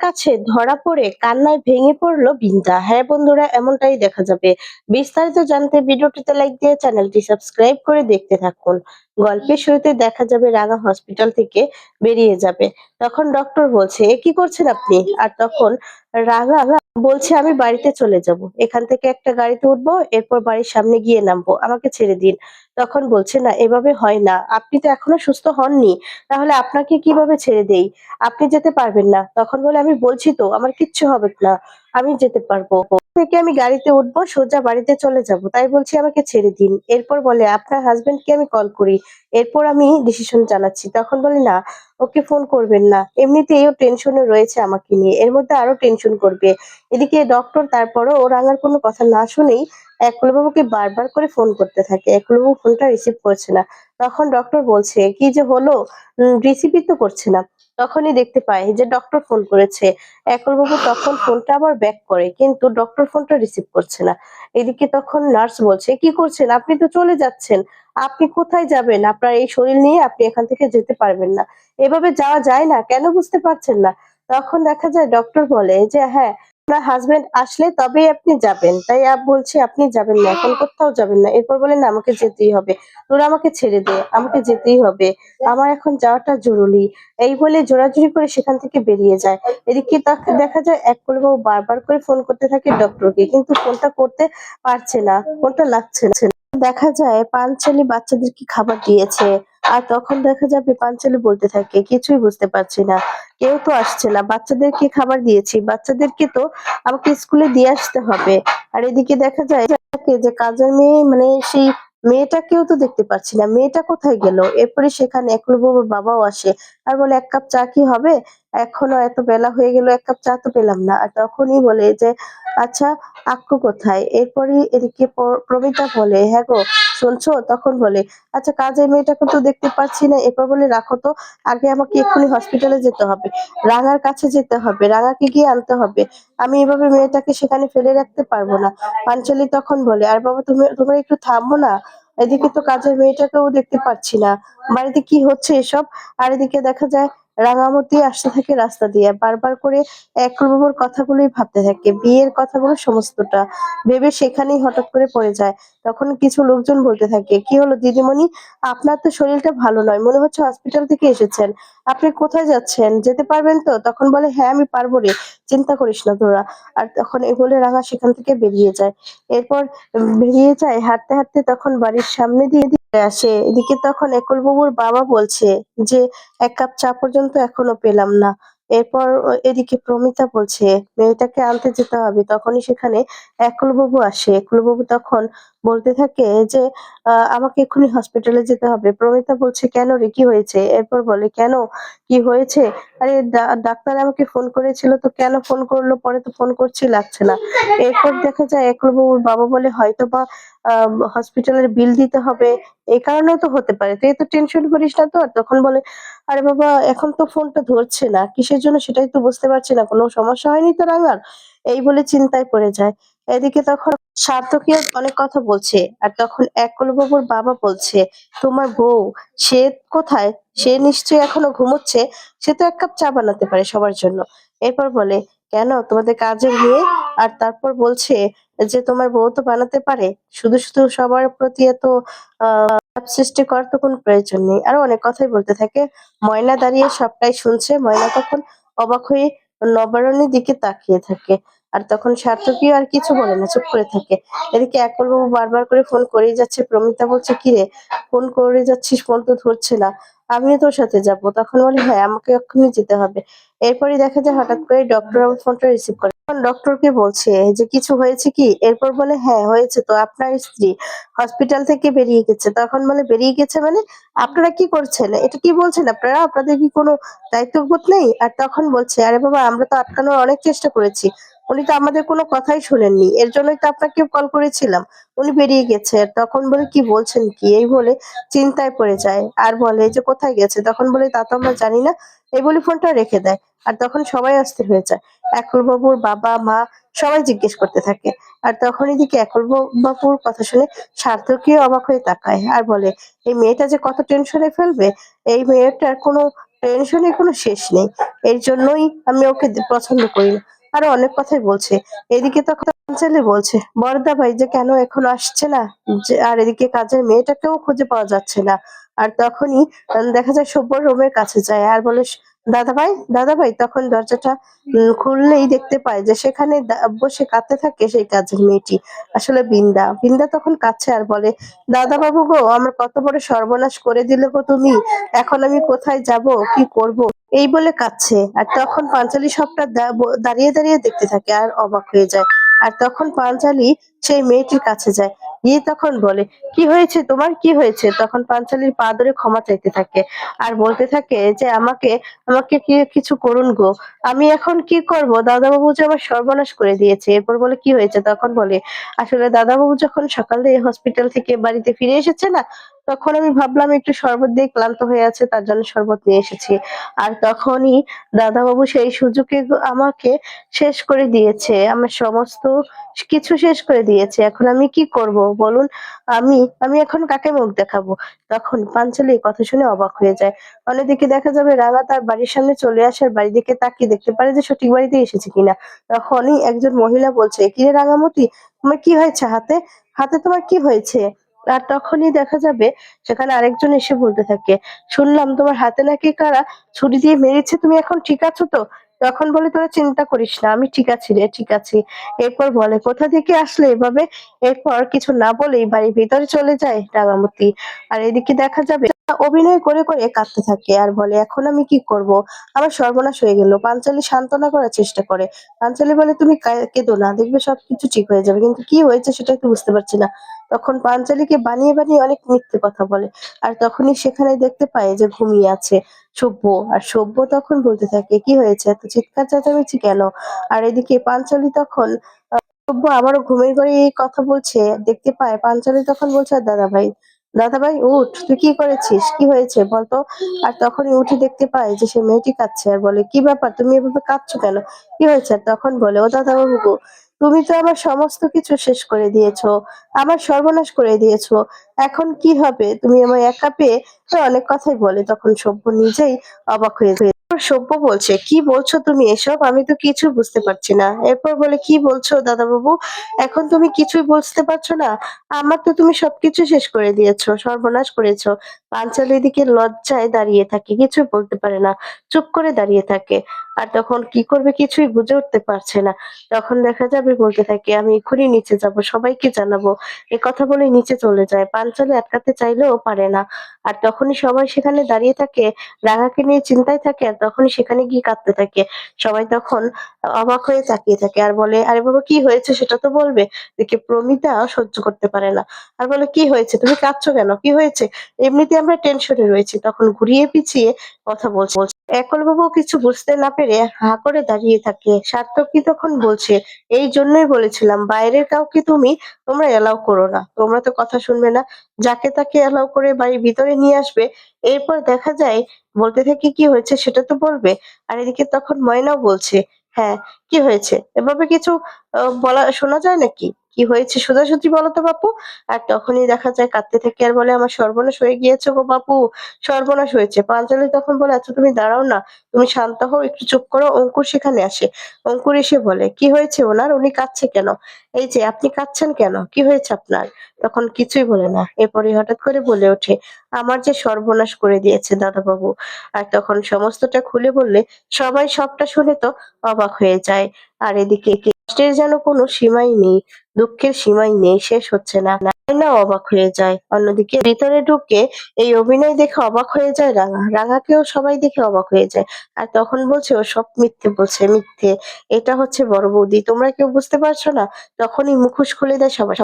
কাছে ধরা পড়ে কান্নায় ভেঙে পড়ল বিন্দা। হ্যাঁ বন্ধুরা, এমনটাই দেখা যাবে। বিস্তারিত জানতে ভিডিওটিতে লাইক দিয়ে চ্যানেলটি সাবস্ক্রাইব করে দেখতে থাকুন। গল্পের শুরুতে দেখা যাবে রাঙা হসপিটাল থেকে বেরিয়ে যাবে। তখন ডক্টর বলছে, এ কি করছেন আপনি? আর তখন রাঙা বলছে, আমি বাড়িতে চলে যাব। এখান থেকে একটা গাড়িতে উঠবো, এরপর বাড়ির সামনে গিয়ে নামবো। আমাকে ছেড়ে দিন। তখন বলছে, না, এভাবে হয় না। আপনি তো এখনও সুস্থ হননি। তাহলে আপনাকে কীভাবে ছেড়ে দেই? আপনি যেতে পারবেন না। তখন বলে, আমি বলছি তো, আমার কিচ্ছু হবে না। আমি যেতে পারব। থেকে আমি গাড়িতে উঠবো, সোজা বাড়িতে চলে যাব। তাই বলছি আমাকে ছেড়ে দিন। এরপর বলে, আপনার হাজবেন্ডকে আমি কল করি। এরপর আমি ডিসিশন জানাচ্ছি। তখন বলে, না, ওকে ফোন করবেন না। এমনিতেই ও টেনশনে রয়েছে আমাকে নিয়ে। এর মধ্যে আরও টেনশন করবে। এদিকে ডক্টর তারপরও ও রাঙার কোনো কথা না শুনেই একলবাবুকে বারবার করে ফোন করতে থাকে। একলবাবু ফোনটা রিসিভ করছে না। তখন ডক্টর বলছে, কি যে হলো? রিসিভই তো করছে না। তখনই দেখতে পায় যে ডক্টর ফোন করেছে। একলবাবু তখন ফোনটা আবার ব্যাক করে, কিন্তু ডক্টর ফোনটা রিসিভ করছে না। এদিকে তখন নার্স বলছে, কি করছেন? আপনি তো চলে যাচ্ছেন। আপনি কোথায় যাবেন? আপনার এই শরীর নিয়ে আপনি এখান থেকে যেতে পারবেন না। এভাবে যাওয়া যায় না? কেন বুঝতে পারছেন না? তখন দেখা যায় ডক্টর বলে যে হ্যাঁ আপনার হাজবেন্ড আসলে তবেই আপনি যাবেন। তাই আপ বলছে, আপনি যাবেন না, এখন কোথাও যাবেন না। এরপর বলেন আমাকে যেতেই হবে। তোরা আমাকে ছেড়ে দে, আমাকে যেতেই হবে। আমার এখন যাওয়াটা জরুরি। এই বলে জোরাজুরি করে সেখান থেকে বেরিয়ে যায়। এদিকে তাকে দেখা যায়, এক বাবু বারবার করে ফোন করতে থাকে ডক্টরকে কিন্তু ফোনটা করতে পারছে না ফোনটা লাগছে না। দেখা যায় পাঞ্চালি বাচ্চাদেরকে খাবার দিয়েছে। আর তখন দেখা যাবে পাঞ্চালি বলতে থাকে, কিছুই বুঝতে পারছি না। কেউ তো আসছে না, বাচ্চাদেরকে খাবার দিয়েছি, বাচ্চাদেরকে তো আমাকে স্কুলে দিয়ে আসতে হবে। আর এদিকে দেখা যায় যে কাজের মেয়ে মানে সেই মেয়েটাকেও তো দেখতে পাচ্ছি না। মেয়েটা কোথায় গেল? এরপরে সেখানে একলবাবুর বাবাও আসে। আর বলে, এক কাপ চা কি হবে? এখনও এত বেলা হয়ে গেল, এক কাপ চা তো পেলাম না। আর তখনই বলে যে আচ্ছা আক্কু কোথায়? এরপরে এদিকে প- প্রমিতা বলে হ্যাঁ গো শুনছো? তখন বলে আচ্ছা কাজের মেয়েটাকে তো দেখতে পাচ্ছি না। এরপর বলে, রাখো তো, আগে আমাকে এক্ষুনি হসপিটালে যেতে হবে। রাঙার কাছে যেতে হবে, রাঙাকে গিয়ে আনতে হবে। আমি এভাবে মেয়েটাকে সেখানে ফেলে রাখতে পারব না। পাঞ্চালি তখন বলে, আর বাবা, তুমি, তোমরা একটু থামো না। এদিকে তো কাজের মেয়েটাকেও দেখতে পাচ্ছি না। বাড়িতে কি হচ্ছে এসব? আর এদিকে দেখা যায় রাঙামতি আসতে থাকে রাস্তা দিয়ে। বারবার করে এক রকমের কথাগুলোই ভাবতে থাকে। বিয়ের কথাগুলো সমস্তটা ভেবে সেখানেই হঠাৎ করে পড়ে যায়। তখন কিছু লোকজন বলতে থাকে, কি হলো দিদিমণি? আপনার তো শরীরটা ভালো নয়। মনে হচ্ছে হসপিটাল থেকে এসেছেন। আপনি কোথায় যাচ্ছেন? যেতে পারবেন তো? তখন বলে হ্যাঁ আমি পারব রে। চিন্তা করিস না তোরা। আর তখন এই বলে রাঙা সেখান থেকে বেরিয়ে যায়। এরপর বেরিয়ে যায়, হাঁটতে হাঁটতে তখন বাড়ির সামনে দিয়ে আসে। এদিকে তখন একলবাবুর বাবা বলছে যে, এক কাপ চা পর্যন্ত এখনও পেলাম না। এরপর এদিকে প্রমিতা বলছে, মেয়েটাকে আনতে যেতে হবে। তখনই সেখানে একলবাবু আসে। একলবাবু তখন বলতে থাকে যে আমাকে এক্ষুনি হসপিটালে যেতে হবে। প্রমিতা বলছে, কেন রে, কি হয়েছে? এরপর বলে, কেন? কি হয়েছে? আরে ডাক্তার আমাকে ফোন করেছিল তো কেন ফোন করল? পরে তো ফোন করছি, লাগছে না। এরপর দেখা যায় একলবাবুর বাবা বলে হয়তো বা হসপিটালের বিল দিতে হবে। এই কারণেও তো হতে পারে। তুই তো টেনশন করিস না তো? আর তখন বলে, আরে বাবা, এখন তো ফোনটা ধরছে না। কিসের জন্য সেটাই তো বুঝতে পারছি না। কোনো সমস্যা হয়নি তো রাঙার? এই বলে চিন্তায় পড়ে যায়। এদিকে তখন সার্থকীয় অনেক কথা বলছে, আর তখন একলবাবুর বাবা বলছে, তোমার বউ, সে কোথায়? সে নিশ্চয়ই এখনও ঘুমোচ্ছে, সে তো এক কাপ চা বানাতে পারে সবার জন্য। এরপর বলে, কেন? তোমাদের কাজের মেয়ে? আর তারপর বলছে যে, তোমার বউ তো বানাতে পারে, শুধু শুধু সবার প্রতি এত সৃষ্টি করার তো কোনো প্রয়োজন নেই। আরও অনেক কথাই বলতে থাকে। ময়না দাঁড়িয়ে সবটাই শুনছে। ময়না তখন অবাক হয়ে নবারণের দিকে তাকিয়ে থাকে। আর তখন সার্থকীয় আর কিছু বলে না, চুপ করে থাকে। এদিকে একলবাবু বারবার করে ফোন করেই যাচ্ছে। প্রমিতা বলছে কিরে ফোন করে যাচ্ছিস? ফোন তো ধরছে না। আমিও তোর সাথে যাব। তখন বলে হ্যাঁ আমাকে এক্ষুনি যেতে হবে। এরপরই দেখা যায় হঠাৎ করে ডক্টর আমার ফোনটা রিসিভ করে। ডক্টরকে বলছে যে কিছু হয়েছে কি? এরপর বলে হ্যাঁ হয়েছে তো, আপনার স্ত্রী হসপিটাল থেকে বেরিয়ে গেছে। তখন বলে, বেরিয়ে গেছে মানে? আপনারা কি করছেন? এটা কি বলছেন আপনারা? আপনাদের কি কোনো দায়িত্ববোধ নেই? আর তখন বলছে, আরে বাবা, আমরা তো আটকানোর অনেক চেষ্টা করেছি। উনি তো আমাদের কোনো কথাই শোনেননি। এর জন্যই তো আপনাকে কল করেছিলাম। উনি বেরিয়ে গেছে। তখন বলে, কি বলছেন কি? এই বলে চিন্তায় পড়ে যায়। আর বলে যে কোথায় গেছে? তখন বলে, তা তো আমরা জানি না। এই বলে ফোনটা রেখে দেয়। আর তখন সবাই অস্থির হয়ে যায়। একল বাবুর বাবা, মা সবাই জিজ্ঞেস করতে থাকে। আর তখন এদিকে একল বাবুর কথা শুনে সার্থকীয় অবাক হয়ে তাকায় আর বলে, এই মেয়েটা যে কত টেনশনে ফেলবে? এই মেয়েটার কোনো টেনশনের কোনো শেষ নেই। এর জন্যই আমি ওকে পছন্দ করি না। আরও অনেক কথাই বলছে। এদিকে তখন পাঞ্চালি বলছে, বরদা ভাই যে কেন এখনও আসছে না? আর এদিকে কাজের মেয়েটাকেও খুঁজে পাওয়া যাচ্ছে না। আর তখনই দেখা যায় সব্য রুমের কাছে যায়। আর বলে, দাদা ভাই দাদা ভাই, তখন দরজাটা খুললেই দেখতে পায় যে সেখানে বসে কাঁদতে থাকে সেই কাজের মেয়েটি। আসলে বিন্দা বিন্দা তখন কাছে আর বলে, দাদা বাবু গো, আমার কত বড় সর্বনাশ করে দিলে গো তুমি? এখন আমি কোথায় যাব? কি করব? এই বলে কাঁদছে। আর তখন পাঞ্চালি সবটা দাঁড়িয়ে দাঁড়িয়ে দেখতে থাকে আর অবাক হয়ে যায়। আর তখন পাঞ্চালি সেই মেয়েটির কাছে যায়। গিয়ে তখন বলে, কি হয়েছে? তোমার কি হয়েছে? তখন পাঞ্চালির পা ধরে ক্ষমা চাইতে থাকে আর বলতে থাকে যে, আমাকে আমাকে কি কিছু করুন গো। আমি এখন কি করব? দাদাবাবু যে আমার সর্বনাশ করে দিয়েছে। এরপর বলে, কি হয়েছে? তখন বলে, আসলে দাদাবাবু যখন সকালে হসপিটাল থেকে বাড়িতে ফিরে এসেছে না তখন আমি ভাবলাম একটু শরবত দিয়ে ক্লান্ত হয়ে আছে, তার জন্য শরবত নিয়ে এসেছি। আর তখনই দাদাবাবু সেই সুযোগে আমাকে শেষ করে দিয়েছে, আমার সমস্ত কিছু শেষ করে দিয়েছে। এখন আমি কি করব বলুন? আমি আমি এখন কাকে মুখ দেখাবো? তখন পাঞ্চালি কথা শুনে অবাক হয়ে যায়। অন্যদিকে দেখা যাবে রাঙা তার বাড়ির সামনে চলে আসার বাড়ি দিকে তাকিয়ে দেখতে পারে যে সঠিক বাড়িতে এসেছে কিনা। তখনই একজন মহিলা বলছে কিরে রাঙামতি? তোমার কি হয়েছে হাতে? হাতে তোমার কি হয়েছে? আর তখনই দেখা যাবে সেখানে আরেকজন এসে বলতে থাকে, শুনলাম তোমার হাতে নাকি কারা ছুরি দিয়ে মেরেছে, তুমি এখন ঠিক আছো তো? তখন বলে, তোরা চিন্তা করিস না, আমি ঠিক আছি রে, ঠিক আছি। এরপর বলে, কোথা থেকে আসলে এভাবে? এরপর কিছু না বলেই বাড়ির ভিতরে চলে যায় রাঙামতি। আর এদিকে দেখা যাবে অভিনয় করে করে কাঁদতে থাকে আর বলে, এখন আমি কি করব? আমার সর্বনাশ হয়ে গেল। পাঞ্চালি সান্ত্বনা করার চেষ্টা করে। পাঞ্চালি বলে, তুমি কেঁদো না, দেখবে সবকিছু ঠিক হয়ে যাবে। কিন্তু কি হয়েছে সেটা একটু বুঝতে পারছি না। তখন পাঞ্চালিকে বানিয়ে বানিয়ে অনেক মিথ্যে কথা বলে। আর তখনই সেখানে দেখতে পায় যে ঘুমিয়ে আছে সভ্য। আর সভ্য তখন বলতে থাকে, কি হয়েছে? এত চিৎকার চেঁচামেচি কেন? আর এদিকে পাঞ্চালি তখন, সভ্য আবারও ঘুমের ঘরে এই কথা বলছে? দেখতে পায়, পাঞ্চালি তখন বলছে দাদা ভাই দাদা ভাই উঠ তুই কি করেছিস? কি হয়েছে? বলতো আর তখনই উঠে দেখতে পায় যে সে মেয়েটি কাঁদছে আর বলে কি ব্যাপার? তুমি এভাবে কাঁদছো কেন? কি হয়েছে? আর তখন বলে ও দাদা বাবু গো, তুমি তো আমার সমস্ত কিছু শেষ করে দিয়েছ আমার সর্বনাশ করে দিয়েছ। এখন কি হবে? তুমি আমার একা পেয়ে অনেক কথাই বলে। তখন সভ্য নিজেই অবাক হয়ে সভ্য বলছে, কি বলছো তুমি এসব? আমি তো কিছু বুঝতে পারছি না। এরপর বলে, কি বলছো দাদা বাবু এখন তুমি কিছুই বুঝতে পারছ না? আমার তো তুমি সবকিছু শেষ করে দিয়েছ, সর্বনাশ করেছ। পাঞ্চালি দিকে লজ্জায় দাঁড়িয়ে থাকে কিছু বলতে পারে না, চুপ করে দাঁড়িয়ে থাকে। আর তখন কি করবে কিছুই বুঝে উঠতে পারছে না। তখন দেখা যাবে, বলতে থাকে, আমি এক্ষুনি নিচে যাব, সবাইকে জানাব। এ কথা বলে নিচে চলে যায়। পাঞ্চালি আটকাতে চাইলেও পারে না। আর তখনই সবাই সেখানে দাঁড়িয়ে থাকে, রাঙাকে নিয়ে চিন্তায় থাকে, আর তখনই সেখানে গিয়ে কাঁদতে থাকে। সবাই তখন অবাক হয়ে তাকিয়ে থাকে আর বলে, আরে বাবা, কি হয়েছে? সেটা তো বলবে। দেখে প্রমিতা সহ্য করতে পারে না। আর বলে, কি হয়েছে? তুমি কাঁদছো কেন? কি হয়েছে? এমনিতে আমরা টেনশনে রয়েছি। তখন ঘুরিয়ে পিছিয়ে কথা বলছে। একল বাবু কিছু বুঝতে না পেরে হা করে দাঁড়িয়ে থাকে। সার্থকী তখন বলছে, এই জন্যই বলেছিলাম, বাইরের কাউকে তুমি, তোমরা এলাও করো না। তোমরা তো কথা শুনবে না। যাকে তাকে এলাও করে বাড়ির ভিতরে নিয়ে আসবে, এরপর দেখা যায়, বলতে থাকে কি হয়েছে সেটা তো বলবে। আর এদিকে তখন ময়নাও বলছে হ্যাঁ কি হয়েছে? এভাবে কিছু বলা, শোনা যায় নাকি? কি হয়েছে সোজাসুজি বলো তো বাপু। আর তখনই দেখা যায় কাঁদতে থাকে আর বলে, আমার সর্বনাশ হয়ে গিয়েছে গো বাপু। সর্বনাশ হয়েছে। পাঞ্চালি তখন বলে আচ্ছা তুমি দাঁড়াও না। তুমি শান্ত হও, একটু চুপ করো। অঙ্কুর সেখানে আসে। অঙ্কুর এসে বলে, কি হয়েছে ওনার? উনি কাঁদছে কেন? এই যে, আপনি কাঁদছেন কেন? কি হয়েছে আপনার? তখন কিছুই বলে না। এরপরে হঠাৎ করে বলে ওঠে, আমার যে সর্বনাশ করে দিয়েছে দাদাবাবু। আর তখন সমস্তটা খুলে বললে, সবাই সবটা শুনে তো অবাক হয়ে যায়। আর এদিকে কষ্টের যেন কোনো সীমাই নেই, দুঃখের সীমাই নেই, শেষ হচ্ছে না। অবাক হয়ে যায়। অন্যদিকে ভিতরে ঢুকে এই অভিনয় দেখে অবাক হয়ে যায় রাঙা। রাঙাকেও সবাই দেখে অবাক হয়ে যায়। আর তখন বলছে, ও সব মিথ্যে বলছে, মিথ্যে। এটা হচ্ছে বড় বৌদি। তোমরা কেউ বুঝতে পারছ না? তখনই মুখোশ খুলে দেয় সবাই